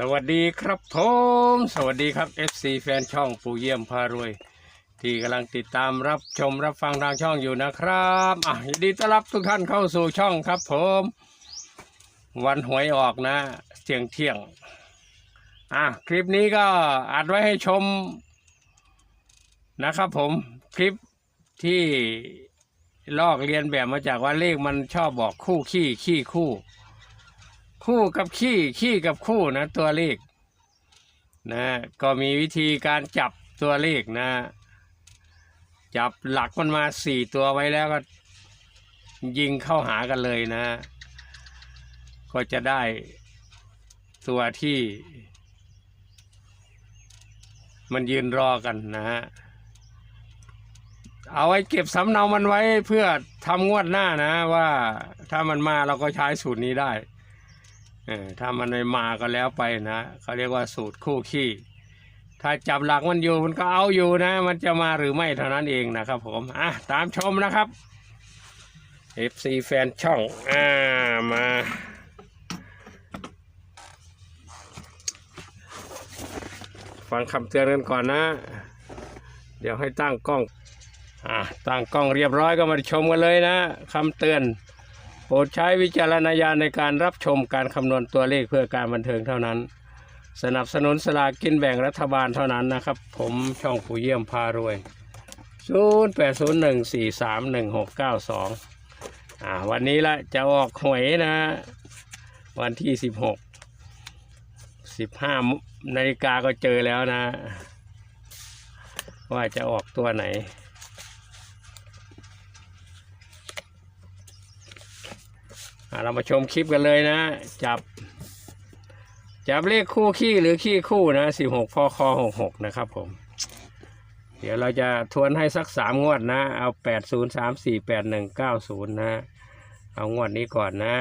สวัสดีครับผมสวัสดีครับ FC แฟนช่องปู่เยี่ยมพารวย ที่กำลังติดตามรับชมรับฟังทางช่องอยู่นะครับอะยินดีต้อนรับทุกท่านเข้าสู่ช่องครับผม วันหวยออกนะเที่ยงเที่ยงอะคลิปนี้ก็อัดไว้ให้ชมนะครับผมคลิปที่ลอกเรียนแบบมาจากว่าเลขมันชอบบอกคู่ขี้ขี้คู่ คู่กับขี้ขี้กับคู่นะตัวเลขนะก็มีวิธีการจับตัวเลขนะ จับหลักมันมาสี่ตัวไว้แล้วก็ยิงเข้าหากันเลยนะ ก็จะได้ตัวที่มันยืนรอกันนะฮะ เอาไว้เก็บสำเนามันไว้เพื่อทำงวดหน้านะว่าถ้ามันมาเราก็ใช้สูตรนี้ได้ เออถ้ามันไม่มาก็แล้วไปนะเขาเรียกว่าสูตรคู่ขี้ ถ้าจับหลักมันอยู่มันก็เอาอยู่นะ มันจะมาหรือไม่เท่านั้นเองนะครับ ผมอะตามชมนะครับ FC แฟนช่องอ่ามาฟังคำเตือนกันก่อนนะ เดี๋ยวให้ตั้งกล้อง อะตั้งกล้องเรียบร้อยก็มาชมกันเลยนะคำเตือน โปรดใช้วิจารณญาณในการรับชมการคำนวณตัวเลขเพื่อการบันเทิงเท่านั้น สนับสนุนสลากกินแบ่งรัฐบาลเท่านั้นนะครับ ผมช่องผู้เยี่ยมพารวย 0 8 0 1 4 3 1 6 9 2อ่าวันนี้ละจะออกหวยนะ วันที่ 16 15นาฬิกาก็เจอแล้วนะ ว่าจะออกตัวไหน อะ เรามาชมคลิปกันเลยนะ จับ จับเลขคู่ขี้หรือขี้คู่นะสิบหกพอคอหกหกนะครับผม เดี๋ยวเราจะทวนให้สักสามงวดนะ เอาแปดศูนย์สามสี่แปดหนึ่งเก้าศูนย์นะ เอางวดนี้ก่อนนะ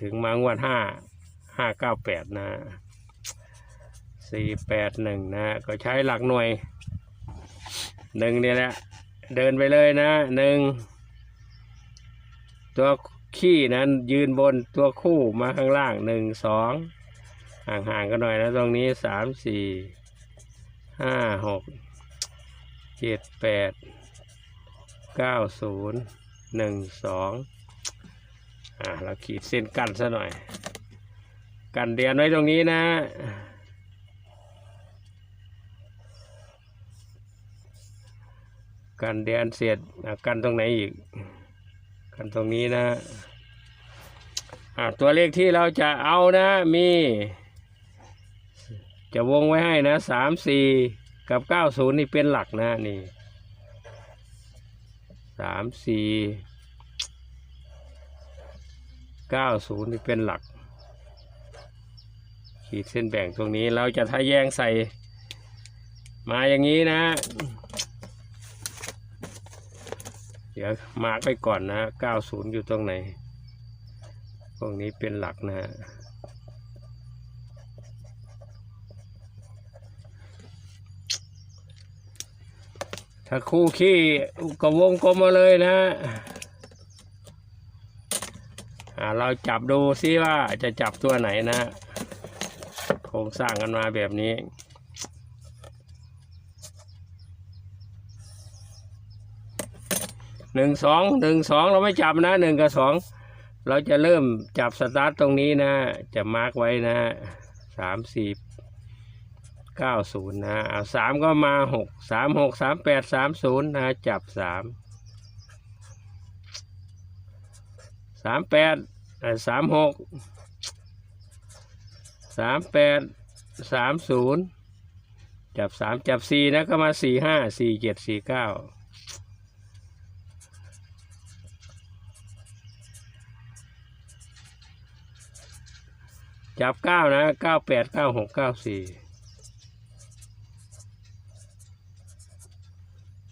ถึงมางวดห้าห้าเก้าแปดนะสี่แปดหนึ่งนะ ก็ใช้หลักหน่วยหนึ่งเนี่ยแหละ เดินไปเลยนะหนึ่งตัว ขี้นั้นยืนบนตัวคู่มาข้างล่างหนึ่งสองห่างๆกันหน่อยนะตรงนี้สามสี่ห้าหกเจ็ดแปดเก้าศูนย์หนึ่งสองอ่าเราขีดเส้นกันซะหน่อย กันเดียนไว้ตรงนี้นะกันเดียนเสร็จกันตรงไหนอีก กันตรงนี้นะตัวเลขที่เราจะเอานะมี จะวงไว้ให้นะสามสี่กับเก้าศูนย์นี่เป็นหลักนะนี่สามสี่เก้าศูนย์นี่เป็นหลัก ขีดเส้นแบ่งตรงนี้เราจะทะแยงใส่มาอย่างนี้นะ เดี๋ยวมาร์กไว้ก่อนนะ 90 อยู่ตรงไหน พวกนี้เป็นหลักนะฮะถ้าคู่ขี้ก็วงกลมมาเลยนะเราจับดูซิว่าจะจับตัวไหนนะโครงสร้างกันมาแบบนี้ หนึ่งสองหนึ่งสองเราไม่จับนะหนึ่งกับสองเราจะเริ่มจับสตาร์ทตรงนี้นะ จะมาร์กไว้นะสามสี่เก้าศูนย์นะเอาสามก็มาหกสามหกสามแปดสามศูนย์นะจับสามสามแปดสามหกสามแปดสามศูนย์จับสามจับสี่นะก็มาสี่ห้าสี่เจ็ดสี่เก้า จับเก้านะเก้าแปดเก้าหกเก้าสี่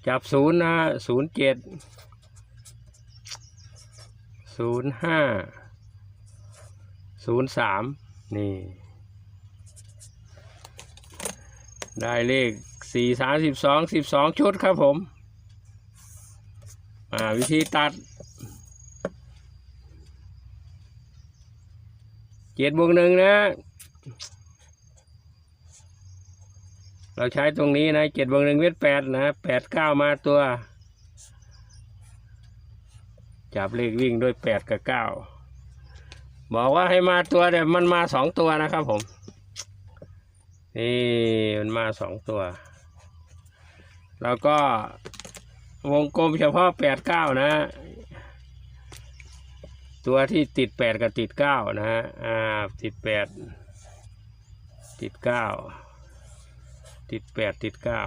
จับศูนย์นะศูนย์เจ็ดศูนย์ห้าศูนย์สามนี่ ได้เลขสี่สามสิบสองสิบสองชุดครับผม อ่า วิธีตัด เจ็ดบวกหนึ่งนะ เราใช้ตรงนี้นะเจ็ดบวกหนึ่งเป็นแปดนะแปดเก้ามาตัว จับเลขวิ่งด้วยแปดกับเก้าบอกว่าให้มาตัวแต่มันมาสองตัวนะครับผม นี่มันมาสองตัว แล้วก็วงกลมเฉพาะแปดเก้านะ ตัวที่ติดแปดกับติดเก้านะฮะอ่าติดแปดติดเก้าติดแปดติดเก้า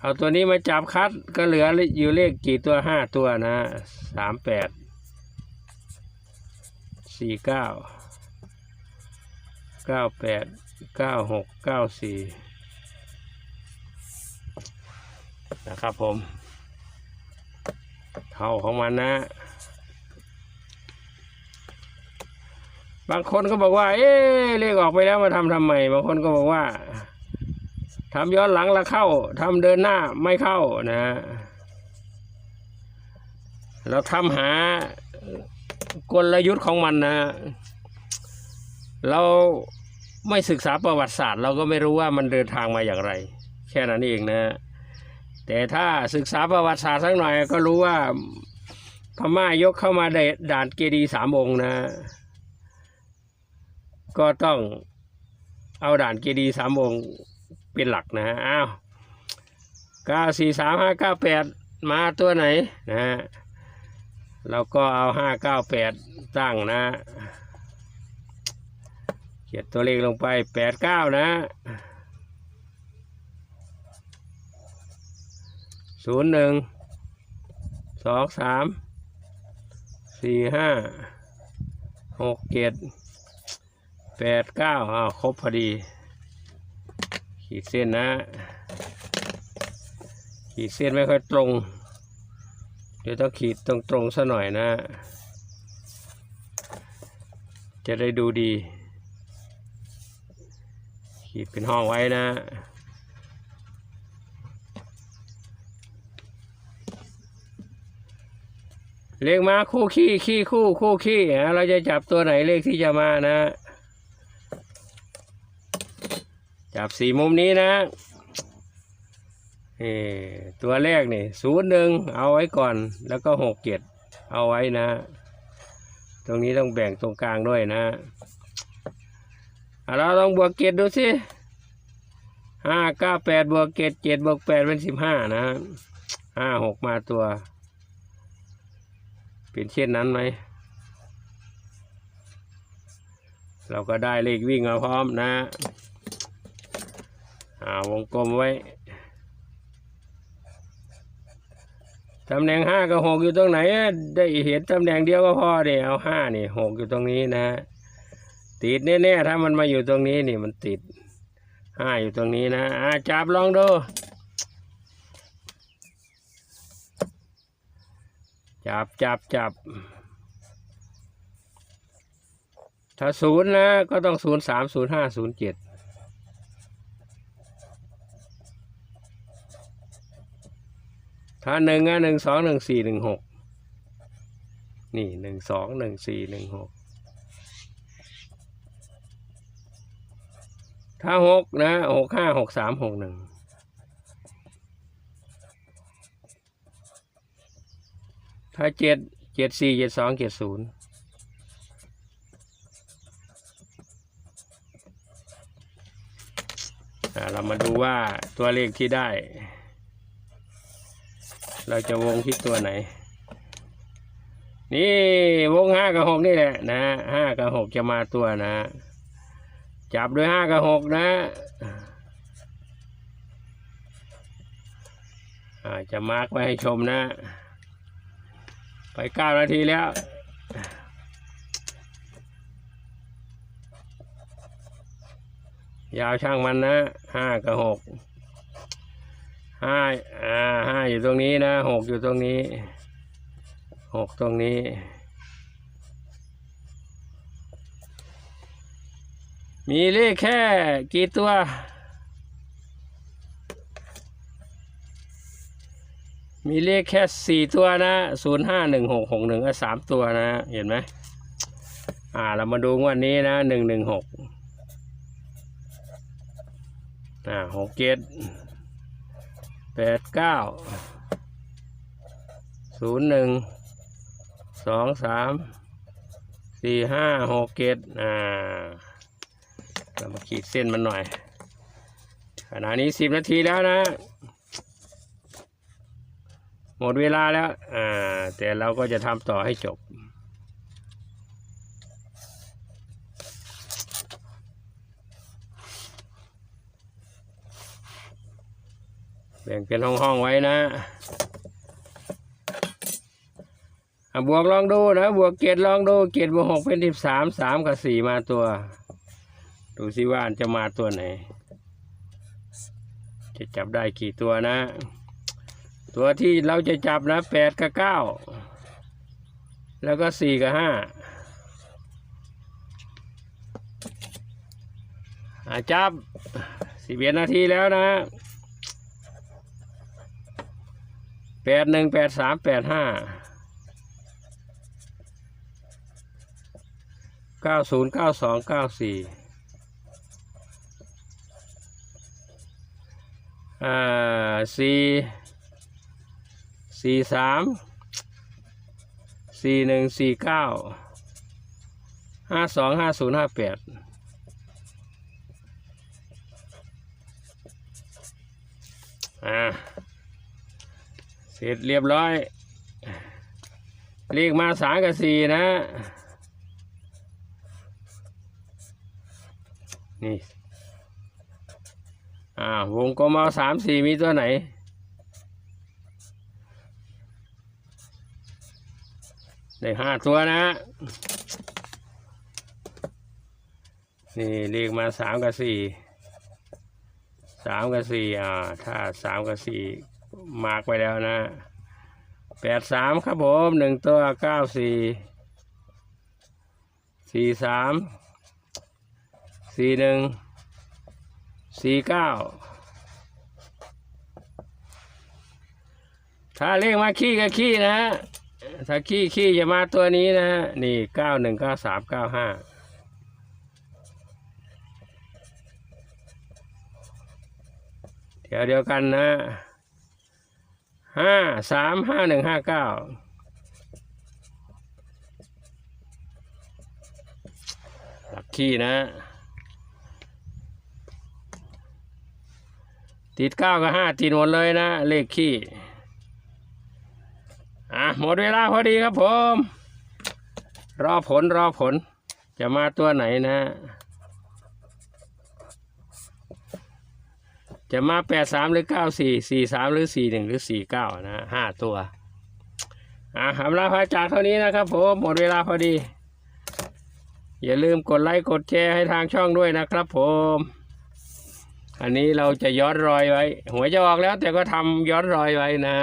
เอาตัวนี้มาจับคัดก็เหลืออยู่เลขกี่ตัวห้าตัวนะสามแปดสี่เก้าเก้าแปดเก้าหกเก้าสี่นะครับผม เท่าของมันนะ บางคนก็บอกว่า เอ๊เลขออกไปแล้วมาทำทำไม บางคนก็บอกว่าทำย้อนหลังล้วเข้าทำเดินหน้าไม่เข้านะฮะเราทำหากลยุทธ์ของมันนะเราไม่ศึกษาประวัติศาสตร์ เราก็ไม่รู้ว่ามันเดินทางมาอย่างไร แค่นั้นเองนะ แต่ถ้าศึกษาประวัติศาสตร์สักหน่อยก็รู้ว่าพม่ายกเข้ามาได้ด่านเกดีสามองค์นะ ก็ต้องเอาด่านเกดีสามองค์เป็นหลักนะอ้าวเก้าสี่สามห้าเก้าแปดมาตัวไหนนะฮะเราก็เอาห้าเก้าแปดตั้งนะ เขียนตัวเลขลงไปแปดเก้านะ ศูนย์หนึ่งสองสามสี่ห้าหกเจ็ดแปดเก้าอ้าวครบพอดี ขีดเส้นนะ ขีดเส้นไม่ค่อยตรง เดี๋ยวต้องขีดตรงตรงซะหน่อยนะ จะได้ดูดี ขีดเป็นห้องไว้นะ เลขมาคู่ขี้ขี้คู่คู่ขี้อะเราจะจับตัวไหนเลขที่จะมานะ จับสี่มุมนี้นะเออตัวแรกนี่ศูนย์หนึ่งเอาไว้ก่อน แล้วก็หกเจ็ดเอาไว้นะ ตรงนี้ต้องแบ่งตรงกลางด้วยนะเราลองบวกเกตดูสิห้าเก้าแปดบวกเกตเจ็ดบวกแปดเป็นสิบห้านะห้าหกมาตัว เป็นเช่นนั้นไหม เราก็ได้เลขวิ่งมาพร้อมนะอ่าวงกลมไว้ตำแหน่งห้ากับหกอยู่ตรงไหน ได้เห็นตำแหน่งเดียวก็พอเดี๋ยวเอาห้านี่หกอยู่ตรงนี้นะ ติดแน่ๆถ้ามันมาอยู่ตรงนี้นี่มันติดห้าอยู่ตรงนี้นะอาจับลองดู จับจับจับ ถ้าศูนย์นะก็ต้องศูนย์สามศูนย์ห้าศูนย์เจ็ดถ้าหนึ่งอะหนึ่งสองหนึ่งสี่หนึ่งหกนี่หนึ่งสองหนึ่งสี่หนึ่งหกถ้าหกนะหกห้าหกสามหกหนึ่ง ถ้าเจ็ดเจ็ดสี่เจ็ดสองเจ็ดศูนย์เรามาดูว่าตัวเลขที่ได้ เราจะวงที่ตัวไหน นี่วงห้ากับหกนี่แหละนะห้ากับหกจะมาตัวนะ จับด้วยห้ากับหกนะอ่าจะมาร์กไว้ให้ชมนะ ไปเก้านาทีแล้ว ยาวช่างมันนะห้ากับหกห้าอ่าห้าอยู่ตรงนี้นะหกอยู่ตรงนี้หกตรงนี้มีเลขแค่กี่ตัว มีเลขแค่สี่ตัวนะศูนย์ห้าหนึ่งหกหกหนึ่งก็สามตัวนะ เห็นไหมอ่า เรามาดูงวดนี้นะหนึ่งหนึ่งหกอ่าหกเจ็ดแปดเก้าศูนย์หนึ่งสองสามสี่ห้าหกเจ็ดอ่าเรามาขีดเส้นมันหน่อยขณะนี้สิบนาทีแล้วนะ หมดเวลาแล้ว อ่า แต่เราก็จะทำต่อให้จบ แบ่งเป็นห้องๆไว้นะอะบวกลองดูนะ บวกเกตลองดูเกตบวกหกเป็นสิบสามสามกับสี่มาตัว ดูสิว่าจะมาตัวไหน จะจับได้กี่ตัวนะ ตัวที่เราจะจับนะแปดกับเก้าแล้วก็สี่กับห้าอะจับสิบเอ็ดนาทีแล้วนะแปดหนึ่งแปดสามแปดห้าเก้าศูนย์เก้าสองเก้าสี่อ่าสี่ สี่สามสี่หนึ่งสี่เก้าห้าสองห้าศูนย์ห้าแปดอ่าเสร็จเรียบร้อย เลขมาสามกับสี่นะ นี่ อ่าวงกลมเอาสามสี่มีตัวไหน ได้ห้าตัวนะนี่เลขมาสามกับสี่สามกับสี่อ่า ถ้าสามกับสี่มาร์กไว้แล้วนะแปดสามครับผมหนึ่งตัวเก้าสี่สี่สามสี่หนึ่งสี่เก้าถ้าเลขมาขี้ก็ขี้นะ ถ้าขี้ขี้จะมาตัวนี้นะนี่เก้าหนึ่งเก้าสามเก้าห้าเดี๋ยวเดียวกันนะห้าสามห้าหนึ่งห้าเก้าหลักขี้นะ ติดเก้ากับห้าติดหมดเลยนะ เลขขี้ อะหมดเวลาพอดีครับผม รอผลรอผล จะมาตัวไหนนะ จะมาแปดสามหรือเก้าสี่สี่สามหรือสี่หนึ่งหรือสี่เก้านะห้าตัวอะอำลาพาจากเท่านี้นะครับผมหมดเวลาพอดี อย่าลืมกดไลค์กดแชร์ให้ทางช่องด้วยนะครับผมอันนี้เราจะย้อนรอยไว้หัวยจะออกแล้วแต่ก็ทำย้อนรอยไว้นะ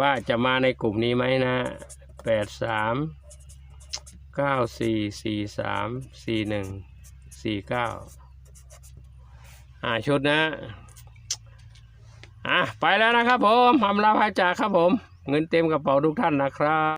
ว่าจะมาในกลุ่มนี้ไหมนะแปดสามเก้าสี่สี่สามสี่หนึ่งสี่เก้าอ่าชุดนะอะไปแล้วนะครับผมทำลาพาจากครับผม เงินเต็มกระเป๋าทุกท่านนะครับ